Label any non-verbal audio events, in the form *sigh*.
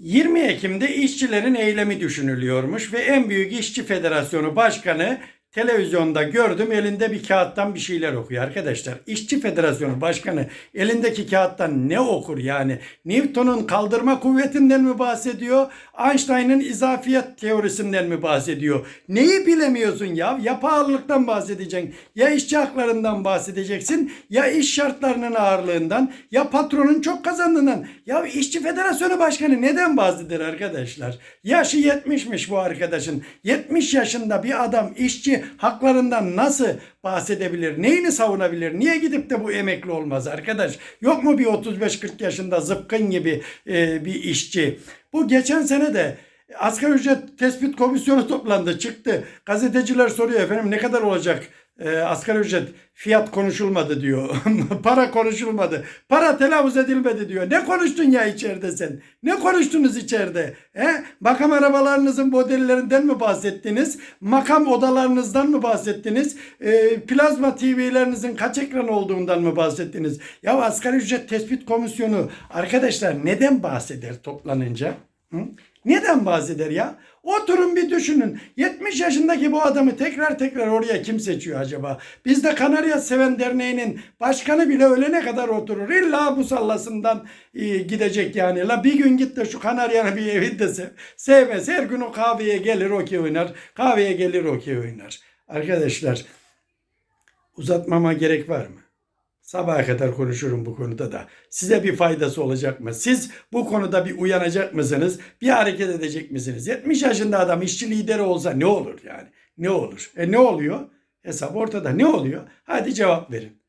20 Ekim'de işçilerin eylemi düşünülüyormuş ve en büyük işçi federasyonu başkanı televizyonda gördüm elinde bir kağıttan bir şeyler okuyor arkadaşlar. İşçi Federasyonu Başkanı elindeki kağıttan ne okur yani? Newton'un kaldırma kuvvetinden mi bahsediyor? Einstein'ın izafiyet teorisinden mi bahsediyor? Neyi bilemiyorsun ya? Ya pahalılıktan bahsedeceksin, ya işçi haklarından bahsedeceksin, ya iş şartlarının ağırlığından, ya patronun çok kazandığından. Ya işçi federasyonu başkanı neden bahseder arkadaşlar? Yaşı 70'miş bu arkadaşın. 70 yaşında bir adam işçi haklarından nasıl bahsedebilir? Neyini savunabilir? Niye gidip de bu emekli olmaz arkadaş? Yok mu bir 35-40 yaşında zıpkın gibi e, bir işçi? Bu geçen sene de asgari ücret tespit komisyonu toplandı çıktı. Gazeteciler soruyor efendim ne kadar olacak e, asgari ücret? Fiyat konuşulmadı diyor. *laughs* Para konuşulmadı. Para telaffuz edilmedi diyor. Ne konuştun ya içeride sen? Ne konuştunuz içeride? He? Makam arabalarınızın modellerinden mi bahsettiniz? Makam odalarınızdan mı bahsettiniz? E, plazma TV'lerinizin kaç ekran olduğundan mı bahsettiniz? Ya asgari ücret tespit komisyonu arkadaşlar neden bahseder toplanınca? Hı? Neden bahseder ya? Oturun bir düşünün. 70 yaşındaki bu adamı tekrar tekrar oraya kim seçiyor acaba? Bizde Kanarya Seven Derneği'nin başkanı bile ölene kadar oturur. İlla musallasından e, gidecek yani. La bir gün git de şu Kanarya'nın bir evinde sev. Sevmez. Her gün o kahveye gelir okey oynar. Kahveye gelir okey oynar. Arkadaşlar uzatmama gerek var mı? Sabaha kadar konuşurum bu konuda da. Size bir faydası olacak mı? Siz bu konuda bir uyanacak mısınız? Bir hareket edecek misiniz? 70 yaşında adam işçi lideri olsa ne olur yani? Ne olur? E ne oluyor? Hesap ortada. Ne oluyor? Hadi cevap verin.